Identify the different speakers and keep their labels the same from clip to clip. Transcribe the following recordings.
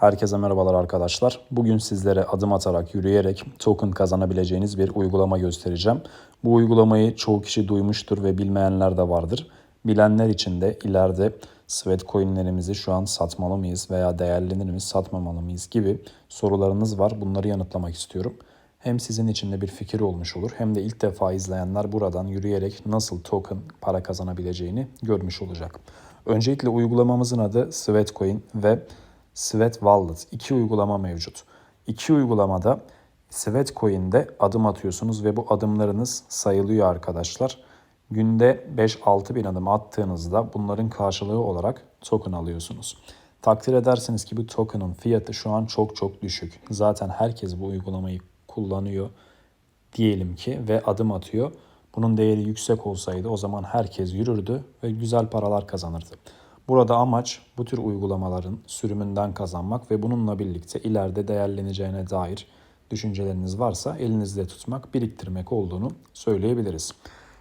Speaker 1: Herkese merhabalar arkadaşlar. Bugün sizlere adım atarak, yürüyerek token kazanabileceğiniz bir uygulama göstereceğim. Bu uygulamayı çoğu kişi duymuştur ve bilmeyenler de vardır. Bilenler için de ileride sweat coinlerimizi şu an satmalı mıyız veya değerlenir mi, satmamalı mıyız gibi sorularınız var. Bunları yanıtlamak istiyorum. Hem sizin için de bir fikir olmuş olur hem de ilk defa izleyenler buradan yürüyerek nasıl token para kazanabileceğini görmüş olacak. Öncelikle uygulamamızın adı Sweatcoin ve Sweat Wallet. İki uygulama mevcut. İki uygulamada Sweatcoin'de adım atıyorsunuz ve bu adımlarınız sayılıyor arkadaşlar. Günde 5-6 bin adım attığınızda bunların karşılığı olarak token alıyorsunuz. Takdir edersiniz ki bu token'ın fiyatı şu an çok çok düşük. Zaten herkes bu uygulamayı kullanıyor diyelim ki ve adım atıyor. Bunun değeri yüksek olsaydı o zaman herkes yürürdü ve güzel paralar kazanırdı. Burada amaç bu tür uygulamaların sürümünden kazanmak ve bununla birlikte ileride değerleneceğine dair düşünceleriniz varsa elinizde tutmak, biriktirmek olduğunu söyleyebiliriz.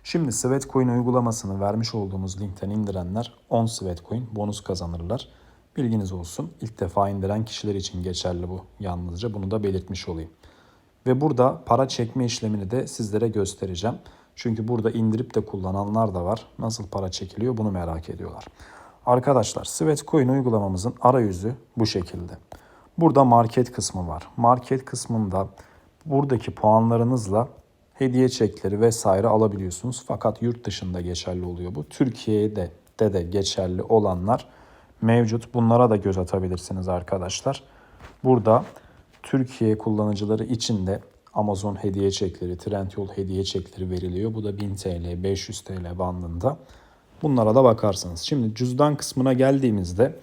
Speaker 1: Şimdi Sweatcoin uygulamasını vermiş olduğumuz linkten indirenler 10 Sweatcoin bonus kazanırlar. Bilginiz olsun. İlk defa indiren kişiler için geçerli bu yalnızca. Bunu da belirtmiş olayım. Ve burada para çekme işlemini de sizlere göstereceğim. Çünkü burada indirip de kullananlar da var. Nasıl para çekiliyor bunu merak ediyorlar. Arkadaşlar Sweatcoin uygulamamızın arayüzü bu şekilde. Burada market kısmı var. Market kısmında buradaki puanlarınızla hediye çekleri vesaire alabiliyorsunuz. Fakat yurt dışında geçerli oluyor bu. Türkiye'de de, de geçerli olanlar mevcut. Bunlara da göz atabilirsiniz arkadaşlar. Burada Türkiye kullanıcıları için de Amazon hediye çekleri, Trendyol hediye çekleri veriliyor. Bu da 1000 TL, 500 TL bandında. Bunlara da bakarsınız. Şimdi cüzdan kısmına geldiğimizde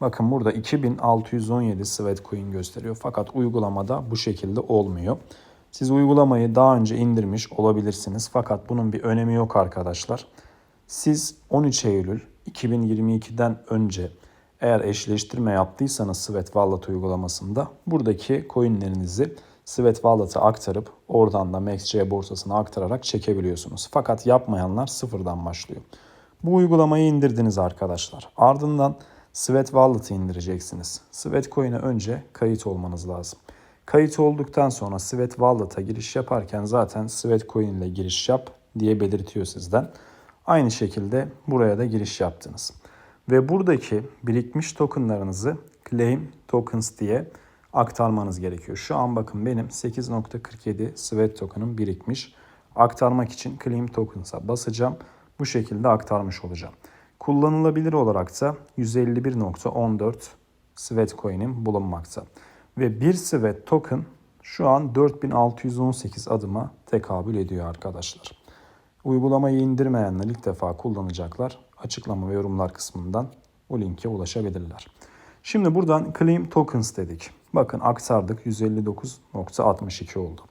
Speaker 1: bakın burada 2617 Sweatcoin gösteriyor. Fakat uygulamada bu şekilde olmuyor. Siz uygulamayı daha önce indirmiş olabilirsiniz. Fakat bunun bir önemi yok arkadaşlar. Siz 13 Eylül 2022'den önce eğer eşleştirme yaptıysanız Sweat Wallet uygulamasında buradaki coinlerinizi Sweat Wallet'a aktarıp oradan da MaxC borsasına aktararak çekebiliyorsunuz. Fakat yapmayanlar sıfırdan başlıyor. Bu uygulamayı indirdiniz arkadaşlar. Ardından Sweat Wallet'ı indireceksiniz. Sweat Coin'e önce kayıt olmanız lazım. Kayıt olduktan sonra Sweat Wallet'a giriş yaparken zaten Sweat Coin ile giriş yap diye belirtiyor sizden. Aynı şekilde buraya da giriş yaptınız. Ve buradaki birikmiş tokenlarınızı claim tokens diye aktarmanız gerekiyor. Şu an bakın benim 8.47 Sweat token'ım birikmiş. Aktarmak için claim tokens'a basacağım. Bu şekilde aktarmış olacağım. Kullanılabilir olarak da 151.14 Sweat coin'im bulunmakta. Ve bir Sweat token şu an 4618 adıma tekabül ediyor arkadaşlar. Uygulamayı indirmeyenler ilk defa kullanacaklar. Açıklama ve yorumlar kısmından o linke ulaşabilirler. Şimdi buradan Claim Tokens dedik. Bakın aktardık 159.62 oldu.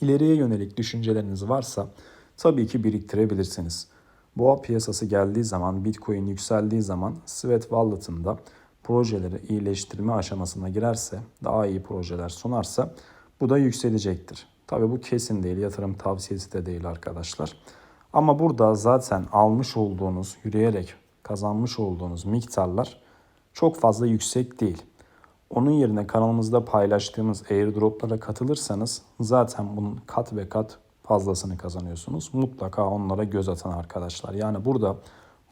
Speaker 1: İleriye yönelik düşünceleriniz varsa tabii ki biriktirebilirsiniz. Boğa piyasası geldiği zaman, Bitcoin yükseldiği zaman Sweat Wallet'ın da projeleri iyileştirme aşamasına girerse, daha iyi projeler sunarsa bu da yükselecektir. Tabii bu kesin değil, yatırım tavsiyesi de değil arkadaşlar. Ama burada zaten almış olduğunuz, yürüyerek kazanmış olduğunuz miktarlar çok fazla yüksek değil. Onun yerine kanalımızda paylaştığımız airdroplara katılırsanız zaten bunun kat ve kat fazlasını kazanıyorsunuz. Mutlaka onlara göz atan arkadaşlar. Yani burada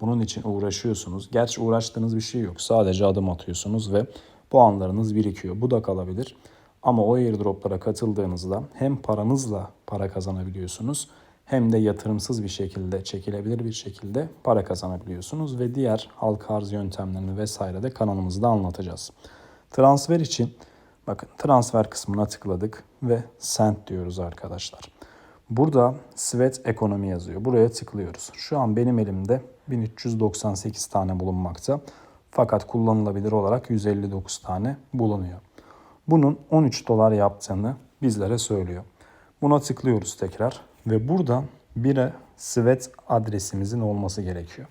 Speaker 1: bunun için uğraşıyorsunuz. Gerçi uğraştığınız bir şey yok. Sadece adım atıyorsunuz ve puanlarınız birikiyor. Bu da kalabilir. Ama o airdroplara katıldığınızda hem paranızla para kazanabiliyorsunuz hem de yatırımsız bir şekilde, çekilebilir bir şekilde para kazanabiliyorsunuz ve diğer halka arz yöntemlerini vesaire de kanalımızda anlatacağız. Transfer için bakın transfer kısmına tıkladık ve send diyoruz arkadaşlar. Burada Sweat ekonomi yazıyor. Buraya tıklıyoruz. Şu an benim elimde 1398 tane bulunmakta. Fakat kullanılabilir olarak 159 tane bulunuyor. Bunun 13 dolar yaptığını bizlere söylüyor. Buna tıklıyoruz tekrar ve buradan bir Sweat adresimizin olması gerekiyor.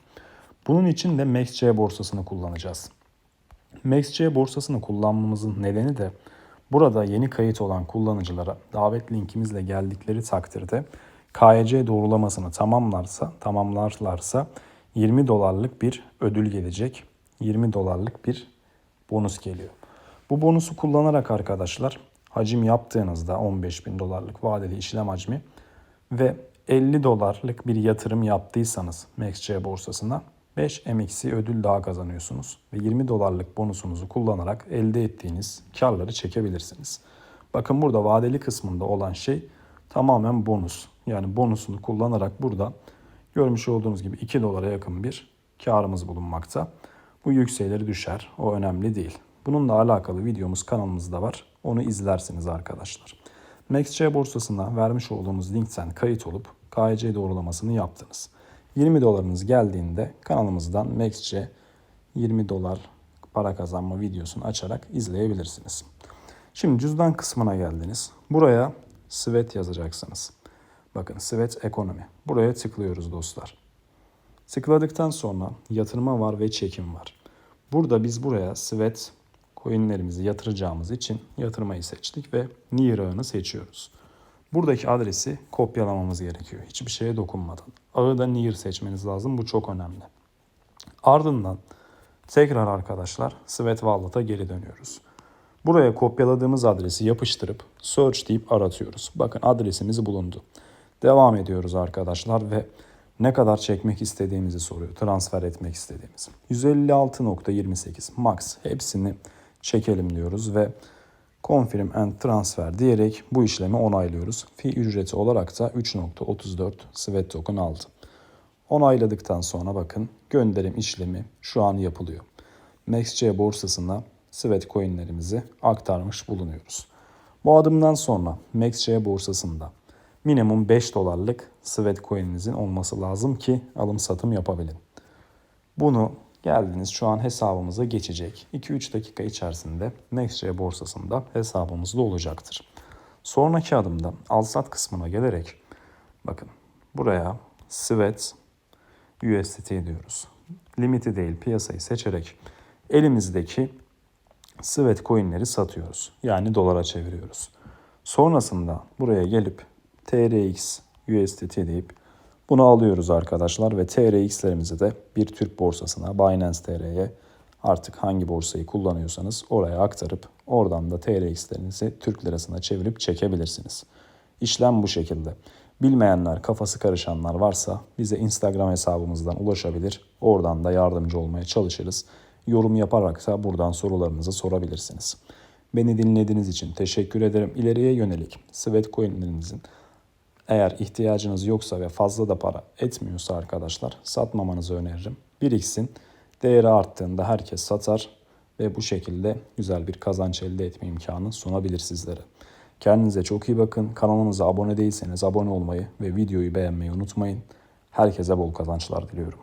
Speaker 1: Bunun için de MaxC borsasını kullanacağız. MaxC borsasını kullanmamızın nedeni de burada yeni kayıt olan kullanıcılara davet linkimizle geldikleri takdirde KYC doğrulamasını tamamlarsa, tamamlarlarsa 20 dolarlık bir ödül gelecek. 20 dolarlık bir bonus geliyor. Bu bonusu kullanarak arkadaşlar hacim yaptığınızda 15 bin dolarlık vadeli işlem hacmi ve 50 dolarlık bir yatırım yaptıysanız MaxC borsasına 5 MXC ödül daha kazanıyorsunuz ve 20 dolarlık bonusunuzu kullanarak elde ettiğiniz karları çekebilirsiniz. Bakın burada vadeli kısmında olan şey tamamen bonus. Yani bonusunu kullanarak burada görmüş olduğunuz gibi 2 dolara yakın bir karımız bulunmakta. Bu yükselir düşer. O önemli değil. Bununla alakalı videomuz kanalımızda var. Onu izlersiniz arkadaşlar. MaxC borsasına vermiş olduğumuz linkten kayıt olup KYC doğrulamasını yaptınız. 20 dolarınız geldiğinde kanalımızdan MaxC 20 dolar para kazanma videosunu açarak izleyebilirsiniz. Şimdi cüzdan kısmına geldiniz. Buraya Svet yazacaksınız. Bakın Svet ekonomi. Buraya tıklıyoruz dostlar. Tıkladıktan sonra yatırma var ve çekim var. Burada biz buraya Svet coinlerimizi yatıracağımız için yatırmayı seçtik ve Near ağını seçiyoruz. Buradaki adresi kopyalamamız gerekiyor. Hiçbir şeye dokunmadan. Ağı da Near seçmeniz lazım. Bu çok önemli. Ardından tekrar arkadaşlar Svet Wallet'a geri dönüyoruz. Buraya kopyaladığımız adresi yapıştırıp search deyip aratıyoruz. Bakın adresimiz bulundu. Devam ediyoruz arkadaşlar ve ne kadar çekmek istediğimizi soruyor. Transfer etmek istediğimiz. 156.28 max hepsini çekelim diyoruz ve confirm and transfer diyerek bu işlemi onaylıyoruz. Fi ücreti olarak da 3.34 Svet token aldı. Onayladıktan sonra bakın gönderim işlemi şu an yapılıyor. MaxC borsasına Svet coinlerimizi aktarmış bulunuyoruz. Bu adımdan sonra MaxC borsasında minimum 5 dolarlık Svet coin'inizin olması lazım ki alım satım yapabilin. Bunu geldiniz şu an hesabımıza geçecek. 2-3 dakika içerisinde MaxC borsasında hesabımızda olacaktır. Sonraki adımda alsat kısmına gelerek bakın buraya Svet USDT diyoruz. Limiti değil piyasayı seçerek elimizdeki Svet coinleri satıyoruz. Yani dolara çeviriyoruz. Sonrasında buraya gelip TRX USDT deyip bunu alıyoruz arkadaşlar ve TRX'lerimizi de bir Türk borsasına Binance TR'ye artık hangi borsayı kullanıyorsanız oraya aktarıp oradan da TRX'lerinizi Türk lirasına çevirip çekebilirsiniz. İşlem bu şekilde. Bilmeyenler, kafası karışanlar varsa bize Instagram hesabımızdan ulaşabilir. Oradan da yardımcı olmaya çalışırız. Yorum yaparak da buradan sorularınızı sorabilirsiniz. Beni dinlediğiniz için teşekkür ederim. İleriye yönelik Svet coinlerinizin eğer ihtiyacınız yoksa ve fazla da para etmiyorsa arkadaşlar satmamanızı öneririm. Biriksin. Değeri arttığında herkes satar ve bu şekilde güzel bir kazanç elde etme imkanı sunabilir sizlere. Kendinize çok iyi bakın. Kanalımıza abone değilseniz abone olmayı ve videoyu beğenmeyi unutmayın. Herkese bol kazançlar diliyorum.